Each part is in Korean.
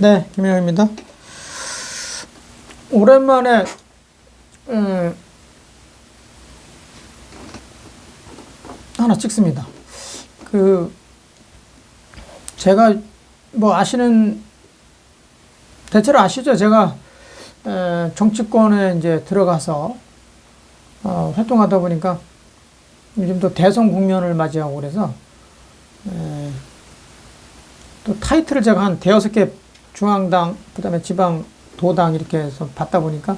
네, 김영입니다. 오랜만에 음, 하나 찍습니다. 그 제가 뭐 아시는 대체로 아시죠? 제가 에, 정치권에 이제 들어가서 어, 활동하다 보니까 요즘 또 대선 국면을 맞이하고 그래서 에, 또 타이틀을 제가 한 대여섯 개 중앙당 그다음에 지방 도당 이렇게 해서 받다 보니까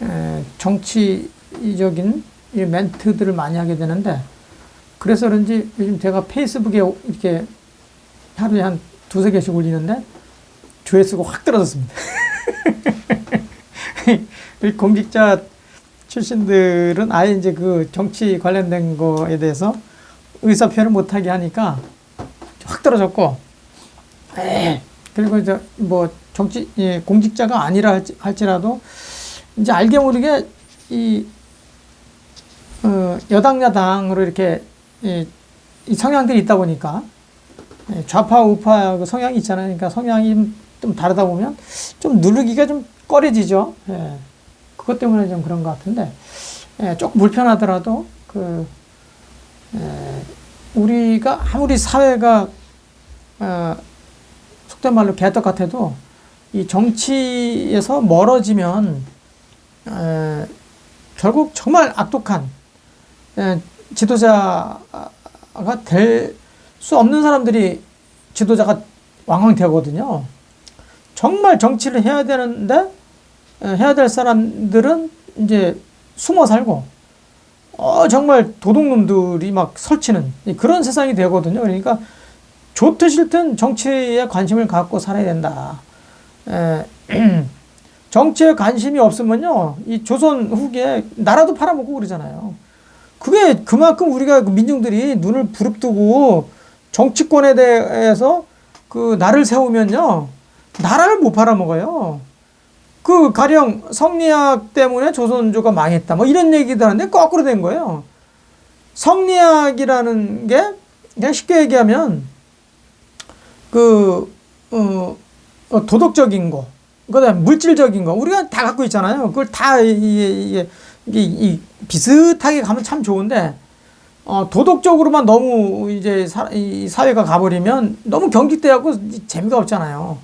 에, 정치적인 이 멘트들을 많이 하게 되는데 그래서 그런지 요즘 제가 페이스북에 이렇게 하루에 한 두세 개씩 올리는데 조회수가 확 떨어졌습니다. 공직자 출신들은 아예 이제 그 정치 관련된 거에 대해서 의사 표현을 못하게 하니까 확 떨어졌고, 에 그리고 이제 뭐 정치 예, 공직자가 아니라 할지, 할지라도 이제 알게 모르게 이 어, 여당 야당으로 이렇게 이, 이 성향들이 있다 보니까 예, 좌파 우파 그 성향이 있잖아요. 그러니까 성향이 좀 다르다 보면 좀 누르기가 좀 꺼려지죠. 예. 그것 때문에 좀 그런 것 같은데 예, 조금 불편하더라도 그 예, 우리가 아무리 사회가 어, 속된 말로 개떡 같아도 이 정치에서 멀어지면 에, 결국 정말 악독한 에, 지도자가 될 수 없는 사람들이 지도자가 왕왕 되거든요. 정말 정치를 해야 되는데 에, 해야 될 사람들은 이제 숨어 살고 어 정말 도둑놈들이 막 설치는 그런 세상이 되거든요. 그러니까 좋든 싫든 정치에 관심을 갖고 살아야 된다. 에, 정치에 관심이 없으면요, 이 조선 후기에 나라도 팔아먹고 그러잖아요. 그게 그만큼 우리가 그 민중들이 눈을 부릅뜨고 정치권에 대해서 그 나를 세우면요, 나라를 못 팔아먹어요. 그 가령 성리학 때문에 조선조가 망했다. 뭐 이런 얘기도 하는데 거꾸로 된 거예요. 성리학이라는 게 그냥 쉽게 얘기하면 그, 어, 어, 도덕적인 거, 그 다음에 물질적인 거, 우리가 다 갖고 있잖아요. 그걸 다, 이게, 이게, 이게, 이, 비슷하게 가면 참 좋은데, 어, 도덕적으로만 너무 이제 사, 이 사회가 가버리면 너무 경직돼갖고 재미가 없잖아요.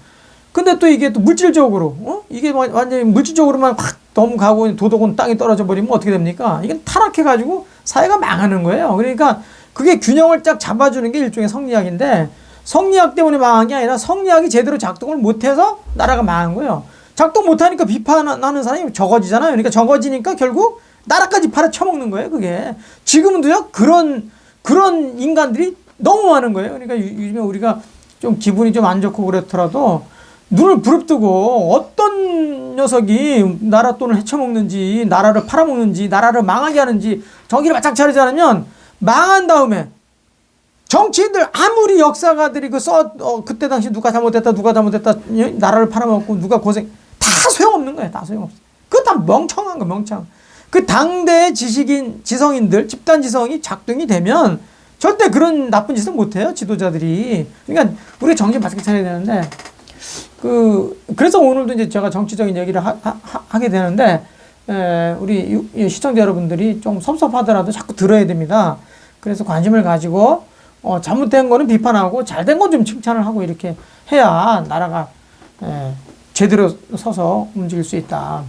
근데 또 이게 또 물질적으로, 어? 이게 완전히 물질적으로만 확 너무 가고 도덕은 땅에 떨어져 버리면 어떻게 됩니까? 이게 타락해가지고 사회가 망하는 거예요. 그러니까 그게 균형을 쫙 잡아주는 게 일종의 성리학인데, 성리학 때문에 망한 게 아니라 성리학이 제대로 작동을 못해서 나라가 망한 거예요. 작동 못하니까 비판하는 사람이 적어지잖아요. 그러니까 적어지니까 결국 나라까지 팔아 쳐먹는 거예요. 그게 지금도요 그런 그런 인간들이 너무 많은 거예요. 그러니까 요즘에 우리가 좀 기분이 좀 안 좋고 그렇더라도 눈을 부릅뜨고 어떤 녀석이 나라 돈을 헤쳐먹는지 나라를 팔아먹는지 나라를 망하게 하는지 정기를 바짝 차리지 않으면 망한 다음에 정치인들 아무리 역사가들이 그써 어, 그때 당시 누가 잘못했다 누가 잘못했다 나라를 팔아먹고 누가 고생 다 소용없는 거야 다 소용없어. 그거 다 멍청한 거 멍청. 그 당대 지식인 지성인들 집단 지성이 작동이 되면 절대 그런 나쁜 짓은 못해요 지도자들이. 그러니까 우리 정신 바짝 차려야 되는데 그 그래서 오늘도 이제 제가 정치적인 얘기를 하, 하, 게 되는데 에, 우리 유, 시청자 여러분들이 좀 섭섭하더라도 자꾸 들어야 됩니다. 그래서 관심을 가지고 어, 잘못된 거는 비판하고 잘 된 건 좀 칭찬을 하고 이렇게 해야 나라가 에, 제대로 서서 움직일 수 있다.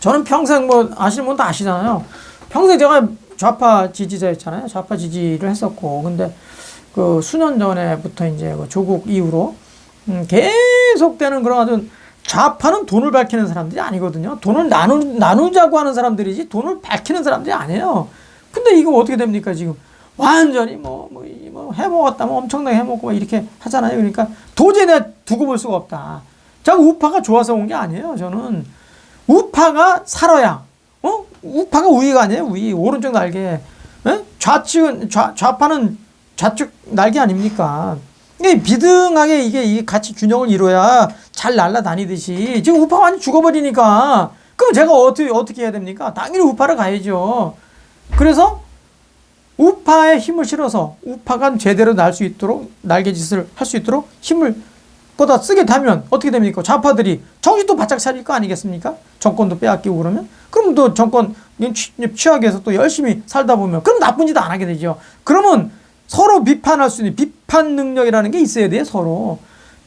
저는 평생 뭐 아시는 분 다 아시잖아요. 평생 제가 좌파 지지자였잖아요. 좌파 지지를 했었고, 근데 그 수년 전에부터 이제 그 조국 이후로 음, 계속되는 그런 아주 좌파는 돈을 밝히는 사람들이 아니거든요. 돈을 나누, 나누자고 하는 사람들이지 돈을 밝히는 사람들이 아니에요. 근데 이거 어떻게 됩니까, 지금? 완전히 뭐, 뭐, 뭐 해먹었다, 뭐 엄청나게 해먹고 막 이렇게 하잖아요. 그러니까 도저히 내가 두고 볼 수가 없다. 자, 우파가 좋아서 온 게 아니에요. 저는 우파가 살아야, 어? 우파가 우위가 아니에요. 우위. 오른쪽 날개. 에? 좌측은, 좌, 좌파는 좌측 날개 아닙니까? 이게 비등하게 이게, 이게 같이 균형을 이뤄야 잘 날아다니듯이. 지금 우파가 완전 죽어버리니까. 그럼 제가 어떻게, 어떻게 해야 됩니까? 당연히 우파를 가야죠. 그래서 우파에 힘을 실어서 우파가 제대로 날 수 있도록 날개짓을 할 수 있도록 힘을 거다 쓰게 되면 어떻게 됩니까? 좌파들이 정신도 바짝 차릴 거 아니겠습니까? 정권도 빼앗기고 그러면 그럼 또 정권 취- 취하기 위해서 또 열심히 살다 보면 그럼 나쁜 짓 안 하게 되죠. 그러면 서로 비판할 수 있는 비판 능력이라는 게 있어야 돼요. 서로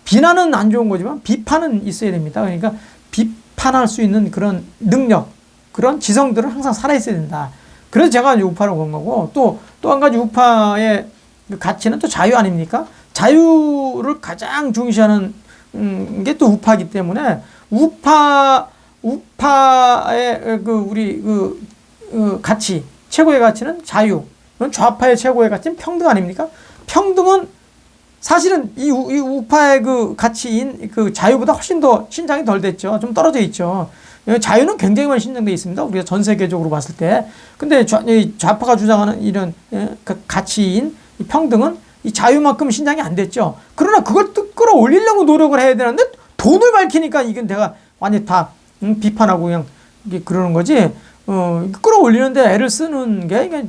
비난은 안 좋은 거지만 비판은 있어야 됩니다. 그러니까 비판할 수 있는 그런 능력 그런 지성들은 항상 살아 있어야 된다. 그래서 제가 우파를 본 거고 또 또 한 가지 우파의 그 가치는 또 자유 아닙니까? 자유를 가장 중시하는 음, 게 또 우파이기 때문에 우파 우파의 그 우리 그, 그 가치 최고의 가치는 자유. 그럼 좌파의 최고의 가치는 평등 아닙니까? 평등은 사실은 이, 우, 이 우파의 그 가치인 그 자유보다 훨씬 더 신장이 덜 됐죠. 좀 떨어져 있죠. 예, 자유는 굉장히 많이 신장돼 있습니다. 우리가 전 세계적으로 봤을 때. 근데 좌, 이 좌파가 주장하는 이런 예, 그 가치인 이 평등은 이 자유만큼 신장이 안 됐죠. 그러나 그걸 또 끌어올리려고 노력을 해야 되는데 돈을 밝히니까 이건 내가 완전히 다 음, 비판하고 그냥 그러는 거지. 어, 끌어올리는데 애를 쓰는 게 이게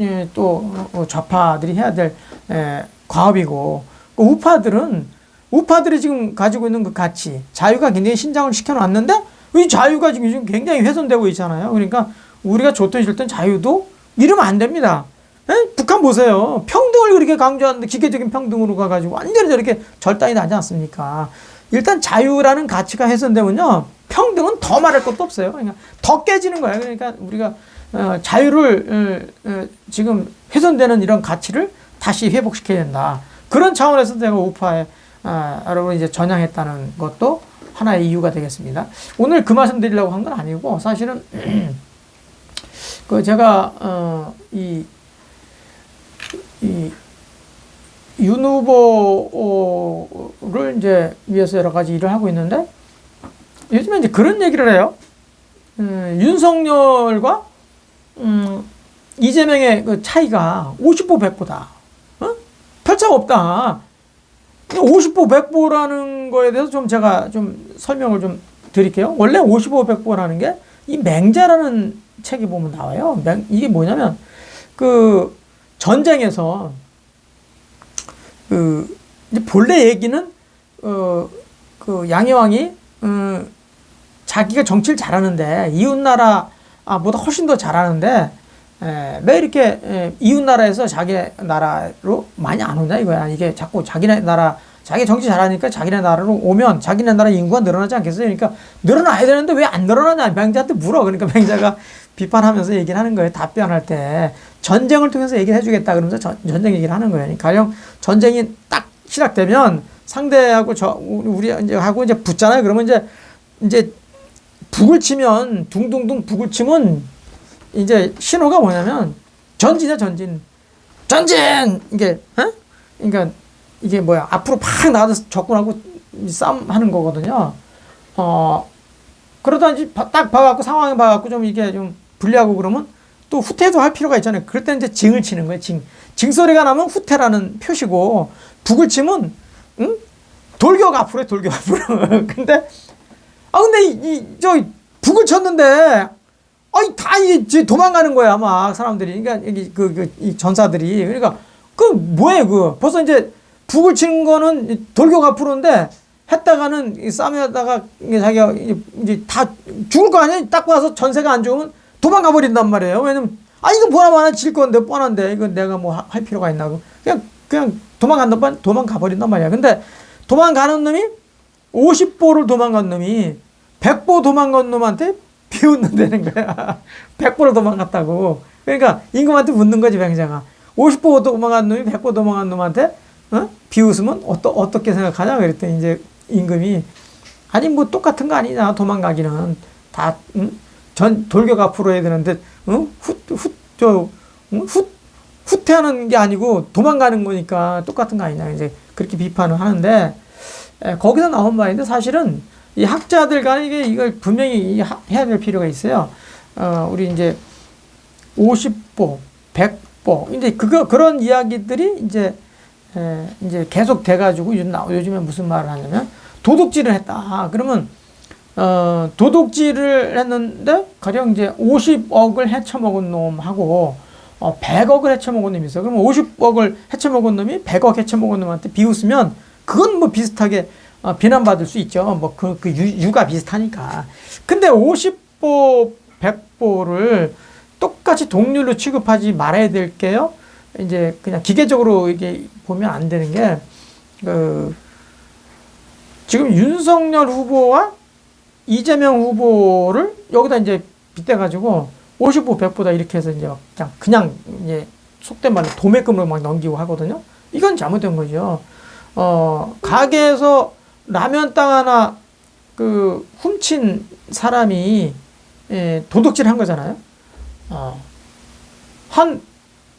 예, 또 어, 좌파들이 해야 될 에, 과업이고 그 우파들은 우파들이 지금 가지고 있는 그 가치 자유가 굉장히 신장을 시켜놨는데 이 자유가 지금 굉장히 훼손되고 있잖아요. 그러니까 우리가 좋든 싫든 자유도 이러면 안 됩니다. 에? 북한 보세요. 평등을 그렇게 강조하는데 기계적인 평등으로 가가지고 완전히 저렇게 절단이 나지 않습니까? 일단 자유라는 가치가 훼손되면요. 평등은 더 말할 것도 없어요. 그러니까 더 깨지는 거예요. 그러니까 우리가 어, 자유를 어, 어, 지금 훼손되는 이런 가치를 다시 회복시켜야 된다. 그런 차원에서 제가 우파에 아, 여러분 이제 전향했다는 것도 하나의 이유가 되겠습니다. 오늘 그 말씀 드리려고 한 건 아니고 사실은 그 제가 어, 이, 이, 윤 후보를 이제 위해서 여러 가지 일을 하고 있는데 요즘에 이제 그런 얘기를 해요. 음, 윤석열과 음, 이재명의 그 차이가 50보 100보다. 어? 별 차가 없다. 50보 100보라는 거에 대해서 좀 제가 좀 설명을 좀 드릴게요. 원래 55 100보라는 게 이 맹자라는 책에 보면 나와요. 맹, 이게 뭐냐면 그 전쟁에서 그 이제 본래 얘기는 어 그 양해왕이 음 자기가 정치를 잘하는데 이웃 나라 아 보다 훨씬 더 잘하는데 에, 왜 이렇게 에, 이웃 나라에서 자기 나라로 많이 안 오냐 이거야. 이게 자꾸 자기네 나라 자기 정치 잘하니까 자기네 나라로 오면 자기네 나라 인구가 늘어나지 않겠어요? 그러니까 늘어나야 되는데 왜 안 늘어나냐? 맹자한테 물어. 그러니까 맹자가 비판하면서 얘기를 하는 거예요. 답변할 때 전쟁을 통해서 얘기를 해주겠다 그러면서 전, 전쟁 얘기를 하는 거예요. 그러니까 가령 전쟁이 딱 시작되면 상대하고 저 우리 이제 하고 이제 붙잖아요. 그러면 이제 이제 북을 치면 둥둥둥 북을 치면 이제 신호가 뭐냐면 전진이야 전진 전진 이게 어? 그러니까 이게 뭐야 앞으로 팍 나가서 접근하고 싸움하는 거거든요. 어 그러다 이제 바- 딱 봐갖고 상황을 봐갖고 좀 이게 좀 불리하고 그러면 또 후퇴도 할 필요가 있잖아요. 그럴 때 이제 징을 치는 거예요. 징. 징 소리가 나면 후퇴라는 표시고 북을 치면 응? 돌격 앞으로 해, 돌격 앞으로. 근데 아 근데 이 저 북을 쳤는데 아이 다 이제 도망가는 거야 막 사람들이. 그러니까 여기 그이 전사들이. 그러니까 그 뭐예요 그 벌써 이제 북을 치는 거는 이 돌격 앞으로인데 했다가는 이게 자기가 이제- 다 죽을 거 아니야? 딱 봐서 전세가 안 좋으면 도망가 버린단 말이에요. 왜냐면 아 이거 보나 마나 질 건데 뻔한데. 이거 내가 뭐 할 필요가 있나. 고 그냥 그냥 도망간단 말 도망가 버린단 말이야. 근데 도망가는 놈이 50보를 도망간 놈이 100보 도망간 놈한테 비 웃는다는 거야. 100보를 도망갔다고. 그러니까 임금한테 묻는 거지, 병자가. 50보 도망간 놈이 100보 도망간 놈한테 어? 비웃으면 어떠, 어떻게 생각하냐? 그랬더니 이제 임금이 아니 뭐 똑같은 거 아니냐 도망가기는 다 응? 전 돌격 앞으로 해야 되는데 응? 훗훗저 응? 훗 후퇴하는 게 아니고 도망가는 거니까 똑같은 거 아니냐 이제 그렇게 비판을 하는데 에, 거기서 나온 말인데 사실은 이 학자들 간에 이게 이걸 분명히 이 하- 해야 될 필요가 있어요. 어, 우리 이제 50보, 100보, 이제 그거 그런 이야기들이 이제 에, 이제 계속 돼 가지고 요즘 나- 요즘에 무슨 말을 하냐면 도둑질을 했다. 그러면 어, 도둑질을 했는데 가령 이제 50억을 헤쳐먹은 놈하고 어, 100억을 헤쳐먹은 놈이 있어. 그러면 50억을 헤쳐먹은 놈이 100억 헤쳐먹은 놈한테 비웃으면 그건 뭐 비슷하게 어, 비난받을 수 있죠. 뭐 그 그 유 가 비슷하니까. 근데 50보 100보를 똑같이 동률로 취급하지 말아야 될 게요. 이제 그냥 기계적으로 이게 보면 안 되는 게 그 지금 윤석열 후보와 이재명 후보를 여기다 이제 빗대 가지고 50보 100보다 이렇게 해서 이제 그냥 그냥 이제 속된 말로 도매금으로 막 넘기고 하거든요. 이건 잘못된 거죠. 어, 가게에서 라면 땅 하나 그 훔친 사람이 예, 도둑질 한 거잖아요. 어, 한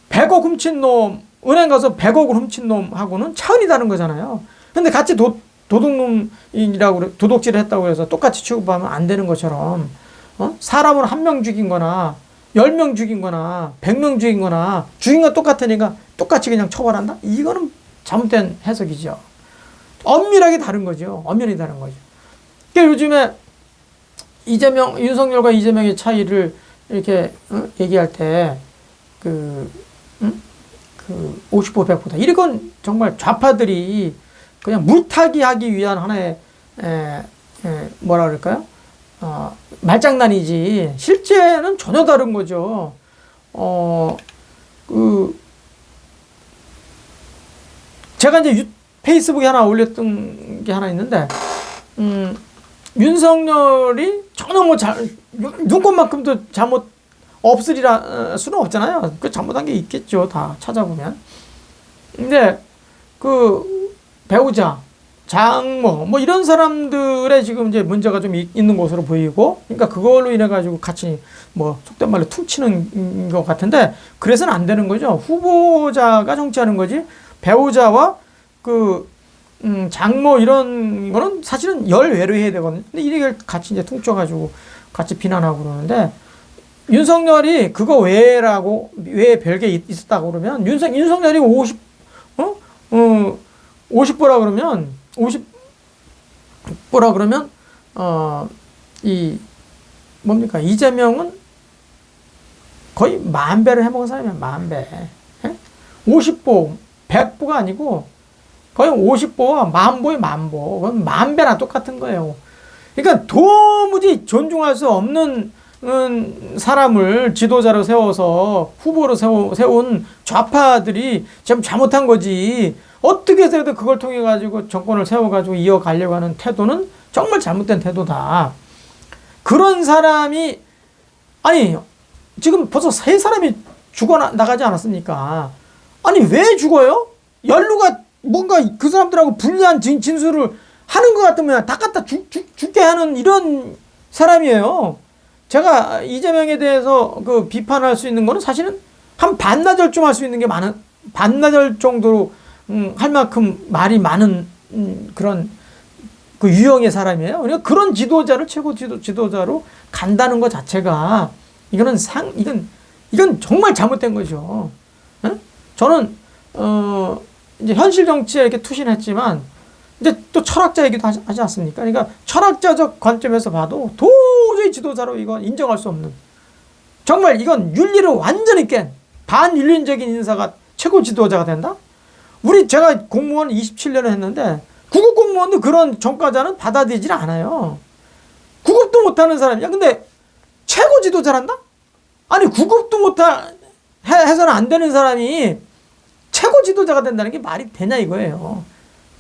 100억 훔친 놈, 은행 가서 100억을 훔친 놈하고는 차원이 다른 거잖아요. 근데 같이 도, 도둑놈이라고, 도둑질을 했다고 해서 똑같이 취급하면 안 되는 것처럼, 어? 사람을 한 명 죽인 거나, 10명 죽인 거나, 100명 죽인 거나, 죽인 건 똑같으니까 똑같이 그냥 처벌한다? 이거는 잘못된 해석이죠. 엄밀하게 다른 거죠. 엄밀히 다른 거죠. 그러니까 요즘에 이재명, 윤석열과 이재명의 차이를 이렇게 어? 얘기할 때, 그, 응? 그, 50보 100보다. 이건 정말 좌파들이 그냥 물타기 하기 위한 하나의, 에, 에, 뭐라 그럴까요? 어, 말장난이지. 실제는 전혀 다른 거죠. 어, 그, 제가 이제 유, 페이스북에 하나 올렸던 게 하나 있는데, 음, 윤석열이 전혀 뭐 잘, 눈꽃만큼도 잘못 없으리라 어, 수는 없잖아요. 그 잘못한 게 있겠죠. 다 찾아보면. 근데 그 배우자, 장모 뭐 이런 사람들의 지금 이제 문제가 좀 있는 것으로 보이고, 그러니까 그걸로 인해 가지고 같이 뭐 속된 말로 퉁치는 것 같은데 그래서는 안 되는 거죠. 후보자가 정치하는 거지 배우자와 그 음, 장모 이런 거는 사실은 열외로 해야 되거든요. 근데 이게 같이 이제 퉁쳐가지고 같이 비난하고 그러는데 윤석열이 그거 외라고 외에 별게 있었다고 그러면 윤석 윤석열이 50 어? 어 50보라 그러면 50보라 그러면 어 이 뭡니까? 이재명은 거의 만 배를 해먹은 사람이야, 만 배. 50보, 100보가 아니고 거의 50보와 만보의 만보. 그건 만 배나 똑같은 거예요. 그러니까 도무지 존중할 수 없는 음, 사람을 지도자로 세워서 후보로 세워, 세운 좌파들이 좀 잘못한 거지. 어떻게 해서든 그걸 통해 가지고 정권을 세워 가지고 이어가려고 하는 태도는 정말 잘못된 태도다. 그런 사람이 아니 지금 벌써 세 사람이 죽어 나가지 않았습니까? 아니 왜 죽어요? 연루가 뭔가 그 사람들하고 불리한 진, 진술을 하는 것 같으면 다 갖다 죽, 죽, 죽게 하는 이런 사람이에요. 제가 이재명에 대해서 그 비판할 수 있는 거는 사실은 한 반나절쯤 할 수 있는 게 많은, 반나절 정도로, 음, 할 만큼 말이 많은, 음, 그런 그 유형의 사람이에요. 그러니까 그런 지도자를 최고 지도, 지도자로 간다는 것 자체가 이거는 상, 이건, 이건 정말 잘못된 거죠. 에? 저는, 어, 이제 현실 정치에 이렇게 투신했지만 이제 또 철학자이기도 하지 않습니까? 그러니까 철학자적 관점에서 봐도 도저히 지도자로 이건 인정할 수 없는 정말 이건 윤리를 완전히 깬 반윤리적인 인사가 최고 지도자가 된다? 우리 제가 공무원 27년을 했는데 구급 공무원도 그런 전과자는 받아들이질 않아요. 구급도 못하는 사람이야. 근데 최고 지도자란다? 아니 구급도 못하 해서는 안 되는 사람이 최고 지도자가 된다는 게 말이 되냐 이거예요.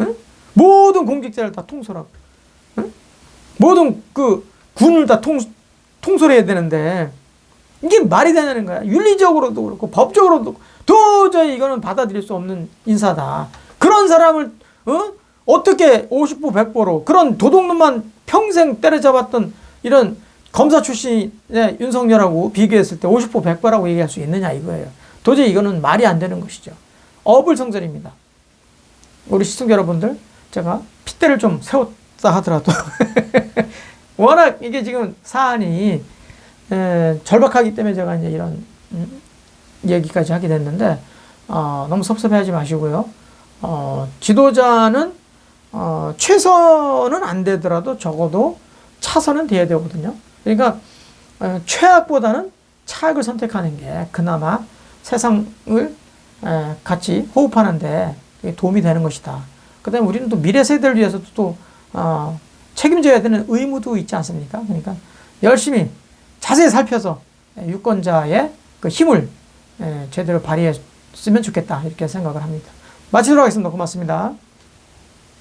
응? 모든 공직자를 다 통솔하고, 응? 모든 그 군을 다 통, 통솔해야 되는데 이게 말이 되냐는 거야. 윤리적으로도 그렇고 법적으로도 도저히 이거는 받아들일 수 없는 인사다. 그런 사람을 어? 어떻게 50보 100보로 그런 도둑놈만 평생 때려잡았던 이런 검사 출신의 윤석열하고 비교했을 때 50보 100보라고 얘기할 수 있느냐 이거예요. 도저히 이거는 말이 안 되는 것이죠. 어불성설입니다. 우리 시청자 여러분들 제가 핏대를 좀 세웠다 하더라도 워낙 이게 지금 사안이 에, 절박하기 때문에 제가 이제 이런 음, 얘기까지 하게 됐는데 어, 너무 섭섭해하지 마시고요. 어, 지도자는 어, 최선은 안 되더라도 적어도 차선은 돼야 되거든요. 그러니까 어, 최악보다는 차악을 선택하는 게 그나마 세상을 같이 호흡하는데 도움이 되는 것이다. 그 다음에 우리는 또 미래 세대를 위해서도 또 어, 책임져야 되는 의무도 있지 않습니까? 그러니까 열심히 자세히 살펴서 유권자의 그 힘을 예, 제대로 발휘했으면 좋겠다 이렇게 생각을 합니다. 마치도록 하겠습니다. 고맙습니다.